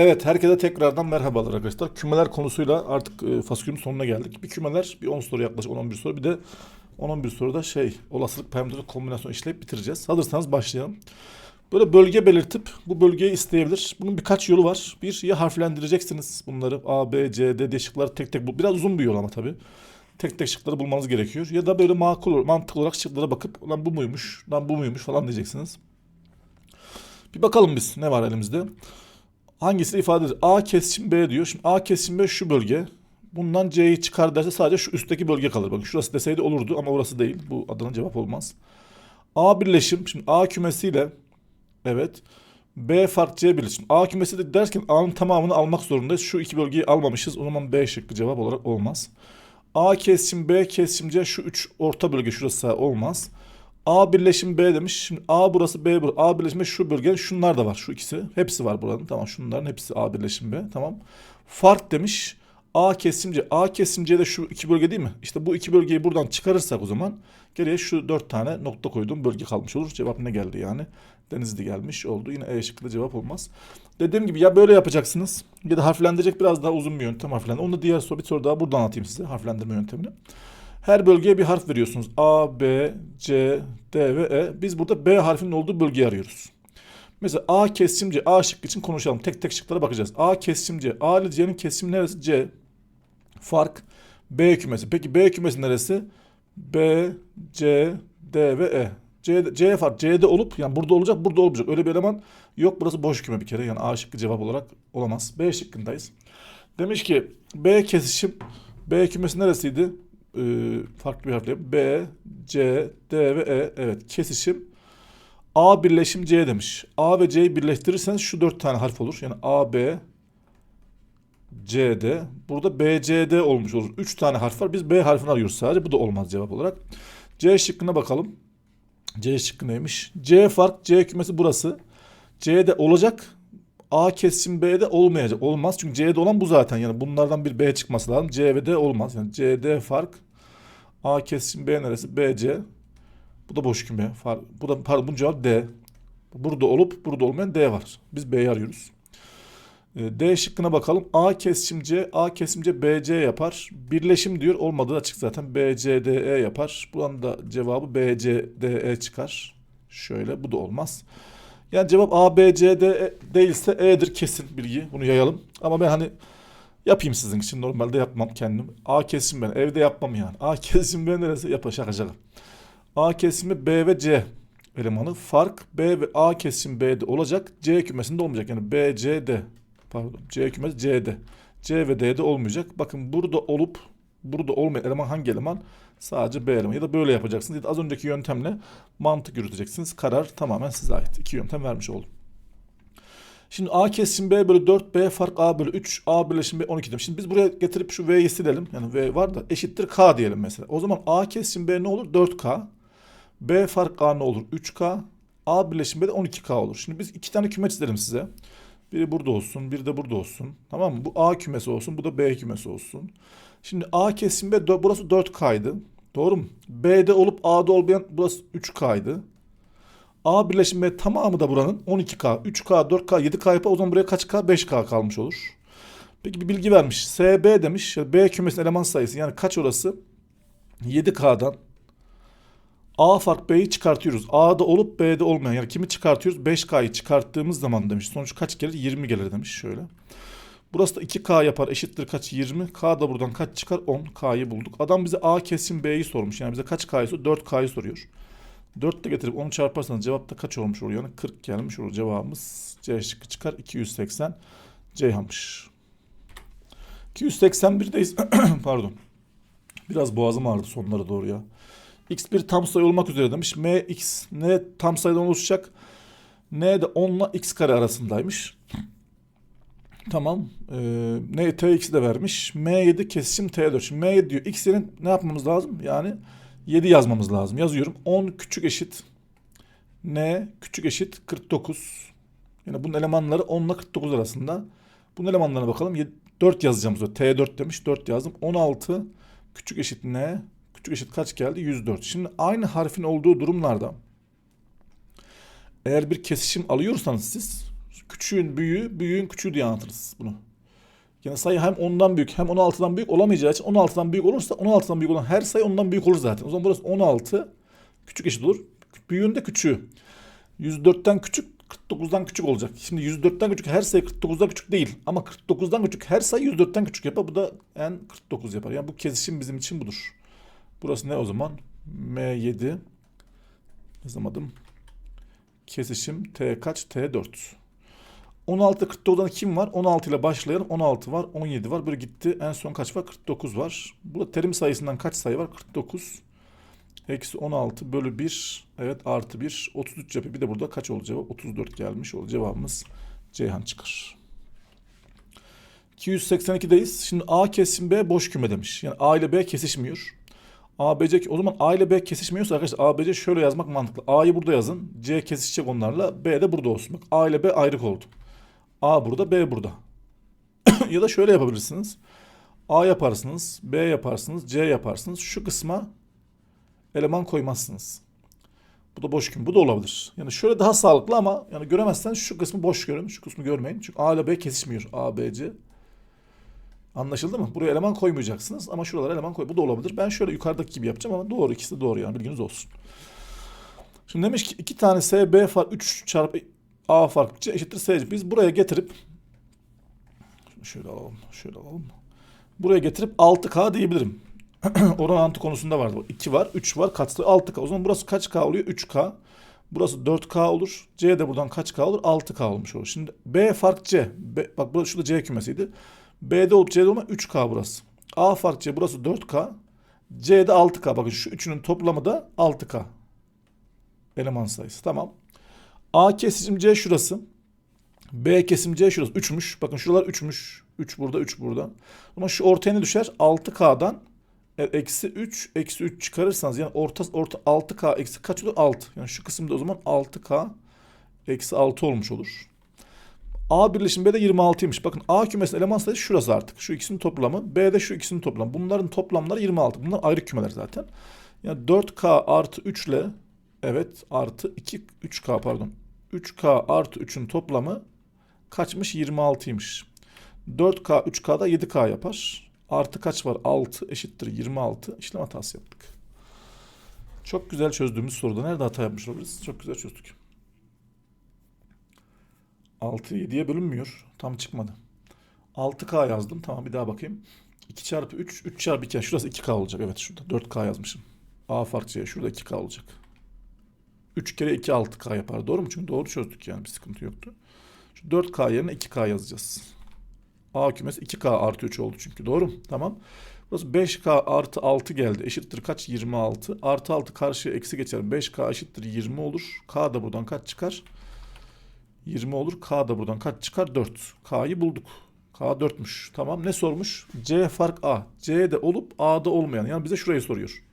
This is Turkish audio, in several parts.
Evet, herkese tekrardan merhabalar arkadaşlar. Kümeler konusuyla artık e, fasikülün sonuna geldik. Bir kümeler, bir 10 soru yaklaşık 10-11 soru, bir de 10-11 soruda şey, olasılık parametre kombinasyon işleyip bitireceğiz. Hazırsanız başlayalım. Böyle bölge belirtip bu bölgeyi isteyebilir. Bunun birkaç yolu var. Bir, ya harflendireceksiniz bunları A, B, C, D diye şıkları tek tek bul. Biraz uzun bir yol ama tabii. Tek tek şıkları bulmanız gerekiyor. Ya da böyle makul, mantıklı olarak şıklara bakıp lan bu muymuş, lan bu muymuş falan diyeceksiniz. Bir bakalım biz ne var elimizde. Hangisi ifade edilir? A kesişim B diyor. Şimdi A kesişim B şu bölge. Bundan C'yi çıkar derse sadece şu üstteki bölge kalır. Bakın şurası deseydi olurdu ama orası değil. Bu adına cevap olmaz. A birleşim. Şimdi A kümesiyle evet. B fark C birleşim. A kümesi de derken A'nın tamamını almak zorundayız. Şu iki bölgeyi almamışız. O zaman B şıkkı cevap olarak olmaz. A kesişim B kesişim C şu üç orta bölge şurası olmaz. A birleşim B demiş. Şimdi A burası B burası. A birleşim B şu bölge. Şunlar da var. Şu ikisi. Hepsi var buranın. Tamam şunların hepsi A birleşim B. Tamam. Fark demiş. A kesim C. A kesim C de şu iki bölge değil mi? İşte bu iki bölgeyi buradan çıkarırsak o zaman geriye şu dört tane nokta koyduğum bölge kalmış olur. Cevap ne geldi yani? Denizli gelmiş oldu. Yine E şıkkında cevap olmaz. Dediğim gibi ya böyle yapacaksınız ya da harflendirecek biraz daha uzun bir yöntem harflendir. Onu da diğer soru bir soru daha buradan anlatayım size harflendirme yöntemini. Her bölgeye bir harf veriyorsunuz. A, B, C, D ve E. Biz burada B harfinin olduğu bölgeyi arıyoruz. Mesela A kesimci A şıkkı için konuşalım. Tek tek şıklara bakacağız. A kesimci A ile C'nin kesimi neresi? C. Fark B kümesi. Peki B kümesi neresi? B, C, D ve E. C, C fark C'de olup yani burada olacak burada olmayacak. Öyle bir eleman yok. Burası boş küme bir kere. Yani A şıkkı cevap olarak olamaz. B şıkkındayız. Demiş ki B kesişim B kümesi neresiydi? Ee, farklı bir harfle. B, C, D ve E. Evet kesişim. A birleşim C demiş. A ve C'yi birleştirirseniz şu dört tane harf olur. Yani A, B, C, D. Burada B, C, D olmuş olur. Üç tane harf var. Biz B harfini arıyoruz sadece. Bu da olmaz cevap olarak. C şıkkına bakalım. C şıkkı neymiş? C fark C kümesi burası. C'de olacak. A kesim B'de olmayacak. Olmaz çünkü C'de olan bu zaten. Yani bunlardan bir B çıkması lazım. C ve D olmaz. Yani C, D fark. A kesim B neresi? B, C. Bu da boş küme. Fark. Bu da pardon bu cevap D. Burada olup burada olmayan D var. Biz B'yi arıyoruz. Ee, D şıkkına bakalım. A kesim C, A kesim C B, C yapar. Birleşim diyor. Olmadığı açık zaten. B, C, D, E yapar. Buranın da cevabı B, C, D, E çıkar. Şöyle. Bu da olmaz. Yani cevap A, B, C, D E değilse E'dir kesin bilgi. Bunu yayalım. Ama ben hani yapayım sizin için. Normalde yapmam kendim. A kesim ben. Evde yapmam yani. A kesim ben neresi? Yapa şaka şaka. A kesimi B ve C elemanı. Fark B ve A kesim B'de olacak. C kümesinde olmayacak. Yani B, C, D. Pardon. C kümesi C'de. C ve D'de olmayacak. Bakın burada olup burada olmayan eleman hangi eleman? Sadece B elemanı. Ya da böyle yapacaksınız. Ya da az önceki yöntemle mantık yürüteceksiniz. Karar tamamen size ait. İki yöntem vermiş oldum. Şimdi A kesim B bölü 4, B fark A bölü 3, A birleşim B 12 diyelim. Şimdi biz buraya getirip şu V'yi silelim. Yani V var da eşittir K diyelim mesela. O zaman A kesim B ne olur? 4K. B fark A ne olur? 3K. A birleşim B de 12K olur. Şimdi biz iki tane küme çizelim size. Biri burada olsun, biri de burada olsun. Tamam mı? Bu A kümesi olsun, bu da B kümesi olsun. Şimdi A kesim B, dö- burası 4K'ydı. Doğru mu? B'de olup A'da olmayan burası 3K'ydı. A birleşim B tamamı da buranın 12K, 3K, 4K, 7K yapar. O zaman buraya kaç K? 5K kalmış olur. Peki bir bilgi vermiş. SB demiş. B kümesinin eleman sayısı yani kaç orası? 7K'dan A fark B'yi çıkartıyoruz. A'da olup B'de olmayan yani kimi çıkartıyoruz? 5K'yı çıkarttığımız zaman demiş. Sonuç kaç gelir? 20 gelir demiş şöyle. Burası da 2K yapar eşittir kaç? 20. K da buradan kaç çıkar? 10. K'yı bulduk. Adam bize A kesim B'yi sormuş. Yani bize kaç K'yı soruyor? 4K'yı soruyor. 4 de getirip onu çarparsanız cevap da kaç olmuş olur? Yani 40 gelmiş olur. Cevabımız C şıkkı çıkar. 280 Ceyhan'mış. 281'deyiz. Pardon. Biraz boğazım ağrıdı sonlara doğru ya. X bir tam sayı olmak üzere demiş. M, X, N tam sayıdan oluşacak. N de 10 ile X kare arasındaymış. Tamam. Ee, N, T, X'i de vermiş. M7 kesişim T4. Şimdi M7 diyor. X'in ne yapmamız lazım? Yani 7 yazmamız lazım. Yazıyorum. 10 küçük eşit. N küçük eşit 49. Yani bunun elemanları 10 ile 49 arasında. Bunun elemanlarına bakalım. 4 yazacağım. T4 demiş. 4 yazdım. 16 küçük eşit N küçük eşit kaç geldi? 104. Şimdi aynı harfin olduğu durumlarda eğer bir kesişim alıyorsanız siz küçüğün büyüğü, büyüğün küçüğü diye anlatırız bunu. Yani sayı hem 10'dan büyük hem 16'dan büyük olamayacağı için 16'dan büyük olursa 16'dan büyük olan her sayı ondan büyük olur zaten. O zaman burası 16 küçük eşit olur. Büyüğün de küçüğü. 104'ten küçük 49'dan küçük olacak. Şimdi 104'ten küçük her sayı 49'dan küçük değil. Ama 49'dan küçük her sayı 104'ten küçük yapar. Bu da en 49 yapar. Yani bu kesişim bizim için budur. Burası ne o zaman? M7 yazamadım. Kesişim T kaç? T4. 16 49'dan kim var? 16 ile başlayan 16 var, 17 var. Böyle gitti. En son kaç var? 49 var. Burada terim sayısından kaç sayı var? 49. Eksi 16 bölü 1. Evet artı 1. 33 yapıyor. Bir de burada kaç oldu cevap? 34 gelmiş oldu. Cevabımız Ceyhan çıkar. 282'deyiz. Şimdi A kesim B boş küme demiş. Yani A ile B kesişmiyor. A, B, C, o zaman A ile B kesişmiyorsa arkadaşlar A, B, C şöyle yazmak mantıklı. A'yı burada yazın. C kesişecek onlarla. B de burada olsun. Bak A ile B ayrık oldu. A burada, B burada. ya da şöyle yapabilirsiniz. A yaparsınız, B yaparsınız, C yaparsınız. Şu kısma eleman koymazsınız. Bu da boş küme. Bu da olabilir. Yani şöyle daha sağlıklı ama yani göremezseniz şu kısmı boş görün. Şu kısmı görmeyin. Çünkü A ile B kesişmiyor. A, B, C. Anlaşıldı mı? Buraya eleman koymayacaksınız ama şuralara eleman koy. Bu da olabilir. Ben şöyle yukarıdaki gibi yapacağım ama doğru. ikisi de doğru yani bilginiz olsun. Şimdi demiş ki iki tane S, B fark 3 çarpı A fark C eşittir S. Biz buraya getirip şöyle alalım. Şöyle alalım. Buraya getirip 6K diyebilirim. Orantı konusunda vardı. 2 var, 3 var, katsayı 6K. O zaman burası kaç K oluyor? 3K. Burası 4K olur. C de buradan kaç K olur? 6K olmuş olur. Şimdi B fark C. B, bak burası şurada C kümesiydi. B'de olup C'de olma 3K burası. A fark C burası 4K. C'de 6K. Bakın şu üçünün toplamı da 6K. Eleman sayısı. Tamam. A kesim C şurası. B kesim C şurası. 3'müş. Bakın şuralar 3'müş. 3 burada 3 burada. Ama şu ortaya ne düşer? 6K'dan e, eksi 3 eksi 3 çıkarırsanız yani orta, orta 6K eksi kaç olur? 6. Yani şu kısımda o zaman 6K eksi 6 olmuş olur. A birleşim B'de 26'ymış. Bakın A kümesinin eleman sayısı şurası artık. Şu ikisinin toplamı. B'de şu ikisinin toplamı. Bunların toplamları 26. Bunlar ayrı kümeler zaten. Yani 4K artı 3 ile evet artı 2 3K pardon. 3K artı 3'ün toplamı kaçmış? 26'ymış. 4K 3K'da 7K yapar. Artı kaç var? 6 eşittir 26. İşlem hatası yaptık. Çok güzel çözdüğümüz soruda nerede hata yapmış olabiliriz? Çok güzel çözdük. 6 7'ye bölünmüyor. Tam çıkmadı. 6K yazdım. Tamam bir daha bakayım. 2 çarpı 3, 3 çarpı 2. Şurası 2K olacak. Evet şurada 4K yazmışım. A fark C. Şurada 2K olacak. 3 kere 2 6K yapar. Doğru mu? Çünkü doğru çözdük yani bir sıkıntı yoktu. Şu 4K yerine 2K yazacağız. A kümesi 2K artı 3 oldu çünkü. Doğru mu? Tamam. Burası 5K artı 6 geldi. Eşittir kaç? 26. Artı 6 karşıya eksi geçer. 5K eşittir 20 olur. K da buradan kaç çıkar? 20 olur. K da buradan kaç çıkar? 4. K'yı bulduk. K 4'müş. Tamam. Ne sormuş? C fark A. C'de olup A'da olmayan. Yani bize şurayı soruyor.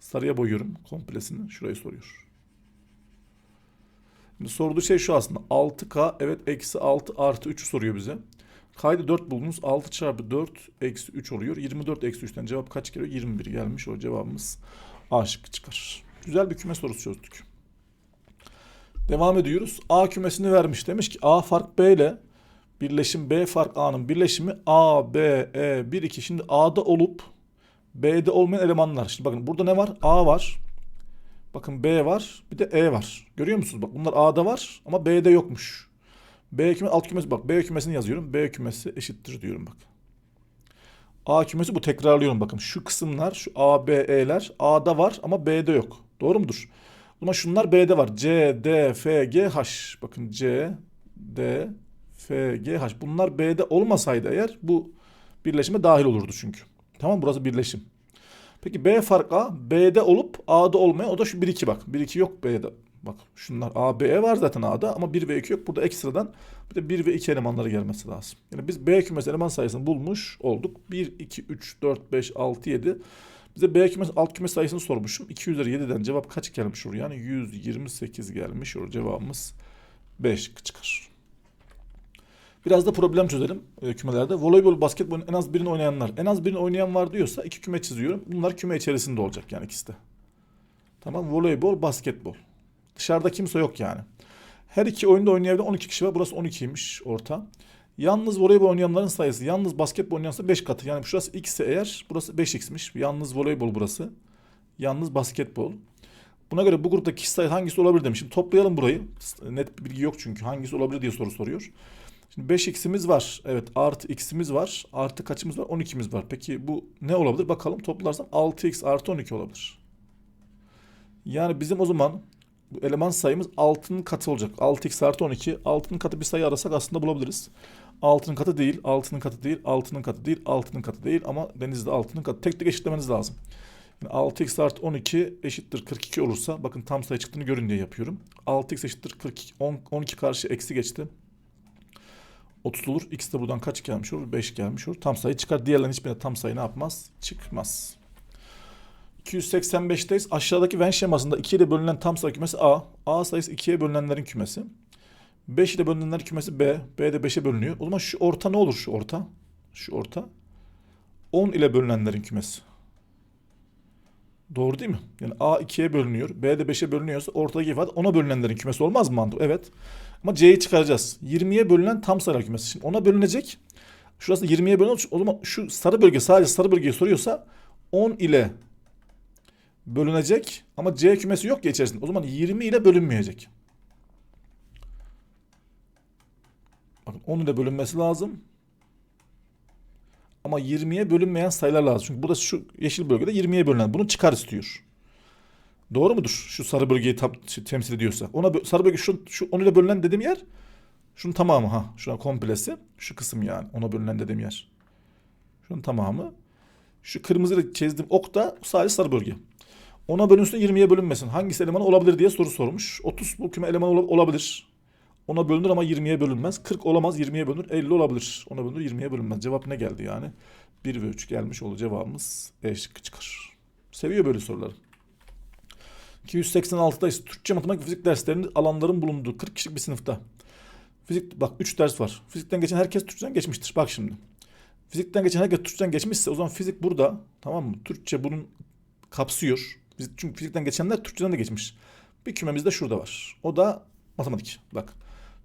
Sarıya boyuyorum komplesini. Şurayı soruyor. Şimdi sorduğu şey şu aslında. 6K evet eksi 6 artı 3 soruyor bize. K'yı 4 buldunuz. 6 çarpı 4 eksi 3 oluyor. 24 eksi 3'ten cevap kaç geliyor? 21 gelmiş. O cevabımız A şıkkı çıkar. Güzel bir küme sorusu çözdük. Devam ediyoruz. A kümesini vermiş. Demiş ki A fark B ile birleşim B fark A'nın birleşimi A, B, E, 1, 2. Şimdi A'da olup B'de olmayan elemanlar. Şimdi bakın burada ne var? A var. Bakın B var. Bir de E var. Görüyor musunuz? Bak bunlar A'da var ama B'de yokmuş. B kümesi alt kümesi bak B kümesini yazıyorum. B kümesi eşittir diyorum bak. A kümesi bu tekrarlıyorum bakın. Şu kısımlar şu A, B, E'ler A'da var ama B'de yok. Doğru mudur? O zaman şunlar B'de var. C, D, F, G, H. Bakın C, D, F, G, H. Bunlar B'de olmasaydı eğer bu birleşime dahil olurdu çünkü. Tamam burası birleşim. Peki B fark A, B'de olup A'da olmayan o da şu 1 2 bak. 1 2 yok B'de. Bak şunlar A, B var zaten A'da ama 1 ve 2 yok. Burada ekstradan bir de 1 ve 2 elemanları gelmesi lazım. Yani biz B kümesi eleman sayısını bulmuş olduk. 1, 2, 3, 4, 5, 6, 7. Bize B kümesi alt küme sayısını sormuşum. 2 üzeri 7'den cevap kaç gelmiş olur? Yani 128 gelmiş olur. Cevabımız 5 çıkar. Biraz da problem çözelim e, kümelerde. Voleybol, basketbolun en az birini oynayanlar. En az birini oynayan var diyorsa iki küme çiziyorum. Bunlar küme içerisinde olacak yani ikisi de. Tamam voleybol, basketbol. Dışarıda kimse yok yani. Her iki oyunda oynayabilen 12 kişi var. Burası 12'ymiş orta. Yalnız voleybol oynayanların sayısı, yalnız basketbol oynayansa 5 katı. Yani şurası x ise eğer burası 5x'miş. Yalnız voleybol burası. Yalnız basketbol. Buna göre bu grupta kişi sayısı hangisi olabilir demişim. Toplayalım burayı. Net bilgi yok çünkü. Hangisi olabilir diye soru soruyor. Şimdi 5x'imiz var. Evet artı x'imiz var. Artı kaçımız var? 12'miz var. Peki bu ne olabilir? Bakalım toplarsam 6x artı 12 olabilir. Yani bizim o zaman bu eleman sayımız 6'nın katı olacak. 6x artı 12. 6'nın katı bir sayı arasak aslında bulabiliriz. 6'nın katı değil, 6'nın katı değil, 6'nın katı değil, 6'nın katı değil ama denizde 6'nın katı. Tek tek eşitlemeniz lazım. Yani 6x artı 12 eşittir 42 olursa bakın tam sayı çıktığını görün diye yapıyorum. 6x eşittir 42. 10, 12 karşı eksi geçti. 30 olur. X de buradan kaç gelmiş olur? 5 gelmiş olur. Tam sayı çıkar. Diğerlerin hiçbirine tam sayı ne yapmaz? Çıkmaz. 285'teyiz. Aşağıdaki Venn şemasında 2 ile bölünen tam sayı kümesi A. A sayısı 2'ye bölünenlerin kümesi. 5 ile bölünenlerin kümesi B. B de 5'e bölünüyor. O zaman şu orta ne olur şu orta? Şu orta. 10 ile bölünenlerin kümesi. Doğru değil mi? Yani A 2'ye bölünüyor. B de 5'e bölünüyorsa ortadaki ifade 10'a bölünenlerin kümesi olmaz mı mantık? Evet. Ama C'yi çıkaracağız. 20'ye bölünen tam sayılar kümesi. Şimdi ona bölünecek. Şurası 20'ye bölünen o zaman şu sarı bölge sadece sarı bölgeyi soruyorsa 10 ile bölünecek ama C kümesi yok ya içerisinde. O zaman 20 ile bölünmeyecek. Bakın 10 ile bölünmesi lazım. Ama 20'ye bölünmeyen sayılar lazım. Çünkü burası şu yeşil bölgede 20'ye bölünen. Bunu çıkar istiyor. Doğru mudur? Şu sarı bölgeyi tam, temsil ediyorsa. Ona sarı bölge şu, şu 10 ile bölünen dediğim yer şunun tamamı ha. Şuna komplesi. Şu kısım yani. Ona bölünen dediğim yer. Şunun tamamı. Şu kırmızıyla çizdiğim ok da sadece sarı bölge. Ona bölünsün 20'ye bölünmesin. Hangisi eleman olabilir diye soru sormuş. 30 bu küme eleman ola- olabilir. Ona bölünür ama 20'ye bölünmez. 40 olamaz 20'ye bölünür. 50 olabilir. Ona bölünür 20'ye bölünmez. Cevap ne geldi yani? 1 ve 3 gelmiş oldu cevabımız E şıkkı çıkar. Seviyor böyle soruları. 286'dayız. Türkçe, matematik, fizik derslerinin alanların bulunduğu 40 kişilik bir sınıfta. Fizik bak 3 ders var. Fizikten geçen herkes Türkçeden geçmiştir. Bak şimdi. Fizikten geçen herkes Türkçeden geçmişse o zaman fizik burada. Tamam mı? Türkçe bunun kapsıyor. Çünkü fizikten geçenler Türkçeden de geçmiş. Bir kümemiz de şurada var. O da matematik. Bak.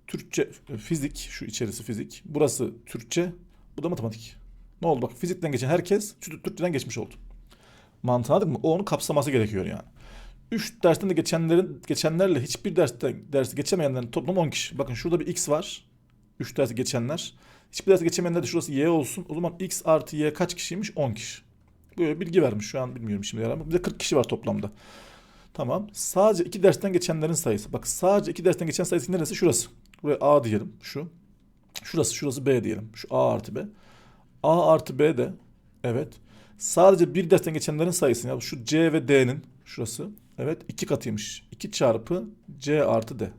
Türkçe, fizik, şu içerisi fizik. Burası Türkçe, bu da matematik. Ne oldu? Bak fizikten geçen herkes Türkçeden geçmiş oldu. Mantığı mı? O onu kapsaması gerekiyor yani. 3 dersten de geçenlerin geçenlerle hiçbir derste dersi geçemeyenlerin toplamı 10 kişi. Bakın şurada bir x var. 3 dersi geçenler. Hiçbir dersi geçemeyenler de şurası y olsun. O zaman x artı y kaç kişiymiş? 10 kişi. Böyle bilgi vermiş şu an bilmiyorum şimdi ama bir de 40 kişi var toplamda. Tamam. Sadece iki dersten geçenlerin sayısı. Bak sadece iki dersten geçen sayısı neresi? Şurası. Buraya A diyelim. Şu. Şurası. Şurası B diyelim. Şu A artı B. A artı B de evet. Sadece bir dersten geçenlerin sayısı. Ya şu C ve D'nin şurası. Evet iki katıymış. 2 çarpı C artı D.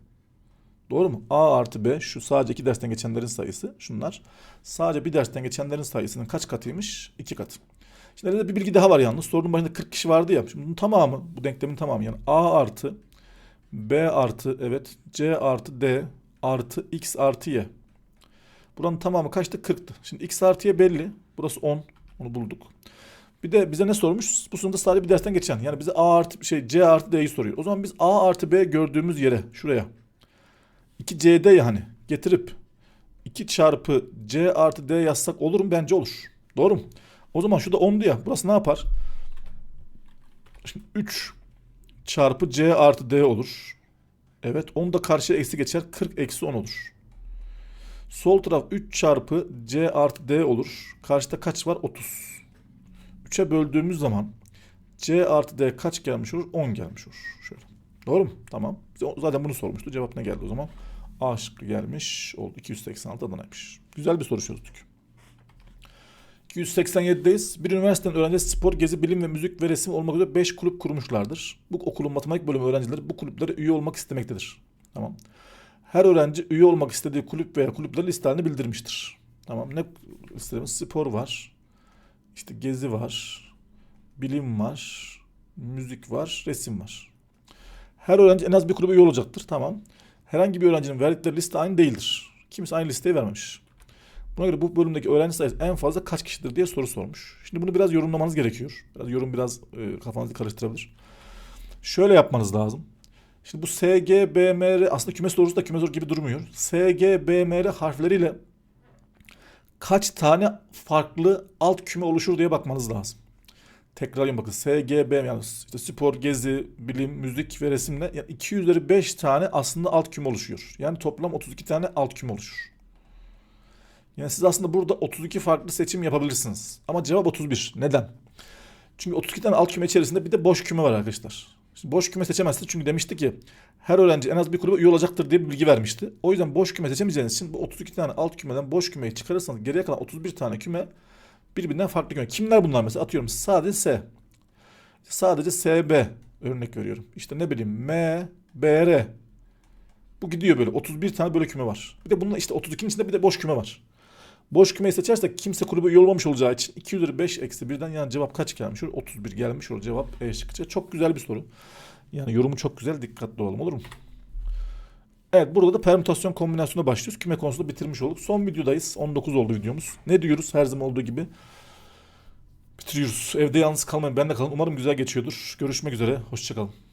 Doğru mu? A artı B şu sadece iki dersten geçenlerin sayısı. Şunlar. Sadece bir dersten geçenlerin sayısının kaç katıymış? 2 katı. Şimdi elimde bir bilgi daha var yalnız. Sorunun başında 40 kişi vardı ya. Şimdi bunun tamamı, bu denklemin tamamı yani A artı B artı evet C artı D artı X artı Y. Buranın tamamı kaçtı? 40'tı. Şimdi X artı Y belli. Burası 10. Onu bulduk. Bir de bize ne sormuş? Bu sınıfta sadece bir dersten geçen. Yani bize A artı şey C artı D'yi soruyor. O zaman biz A artı B gördüğümüz yere şuraya 2 CD yani getirip 2 çarpı C artı D yazsak olur mu? Bence olur. Doğru mu? O zaman şurada 10'du ya. Burası ne yapar? Şimdi 3 çarpı C artı D olur. Evet 10 da karşıya eksi geçer. 40 eksi 10 olur. Sol taraf 3 çarpı C artı D olur. Karşıda kaç var? 30. 3'e böldüğümüz zaman C artı D kaç gelmiş olur? 10 gelmiş olur. Şöyle. Doğru mu? Tamam. Zaten bunu sormuştu. Cevap ne geldi o zaman? A şıkkı gelmiş. Oldu. 286 Adana'ymış. Güzel bir soru çözdük. 287'deyiz. Bir üniversitenin öğrencisi spor, gezi, bilim ve müzik ve resim olmak üzere 5 kulüp kurmuşlardır. Bu okulun matematik bölümü öğrencileri bu kulüplere üye olmak istemektedir. Tamam. Her öğrenci üye olmak istediği kulüp veya kulüplerin listelerini bildirmiştir. Tamam. Ne listemiz? Spor var. İşte gezi var. Bilim var. Müzik var. Resim var. Her öğrenci en az bir kulübe üye olacaktır. Tamam. Herhangi bir öğrencinin verdikleri liste aynı değildir. Kimse aynı listeyi vermemiş. Buna göre bu bölümdeki öğrenci sayısı en fazla kaç kişidir diye soru sormuş. Şimdi bunu biraz yorumlamanız gerekiyor. Biraz yorum biraz e, kafanızı karıştırabilir. Şöyle yapmanız lazım. Şimdi bu S, G, B, M, R aslında küme sorusu da küme soru gibi durmuyor. S, G, B, M, R harfleriyle kaç tane farklı alt küme oluşur diye bakmanız lazım. Tekrarlayayım bakın. S, G, B yani işte spor, gezi, bilim, müzik ve resimle yani 2 üzeri 5 tane aslında alt küme oluşuyor. Yani toplam 32 tane alt küme oluşur. Yani siz aslında burada 32 farklı seçim yapabilirsiniz. Ama cevap 31. Neden? Çünkü 32 tane alt küme içerisinde bir de boş küme var arkadaşlar. Şimdi boş küme seçemezsiniz çünkü demişti ki her öğrenci en az bir kulübe üye olacaktır diye bir bilgi vermişti. O yüzden boş küme seçemeyeceğiniz için bu 32 tane alt kümeden boş kümeyi çıkarırsanız geriye kalan 31 tane küme birbirinden farklı küme. Kimler bunlar mesela? Atıyorum sadece S. Sadece SB örnek veriyorum. İşte ne bileyim M, BR. Bu gidiyor böyle. 31 tane böyle küme var. Bir de bunun işte 32'nin içinde bir de boş küme var. Boş kümeyi seçersek kimse kulübe üye olmamış olacağı için 2 üzeri 5 eksi 1'den yani cevap kaç gelmiş olur? 31 gelmiş olur cevap E şıkkı. Çok güzel bir soru. Yani yorumu çok güzel dikkatli olalım olur mu? Evet burada da permütasyon kombinasyona başlıyoruz. Küme konusunda bitirmiş olduk. Son videodayız. 19 oldu videomuz. Ne diyoruz her zaman olduğu gibi? Bitiriyoruz. Evde yalnız kalmayın. Ben de kalın. Umarım güzel geçiyordur. Görüşmek üzere. Hoşçakalın.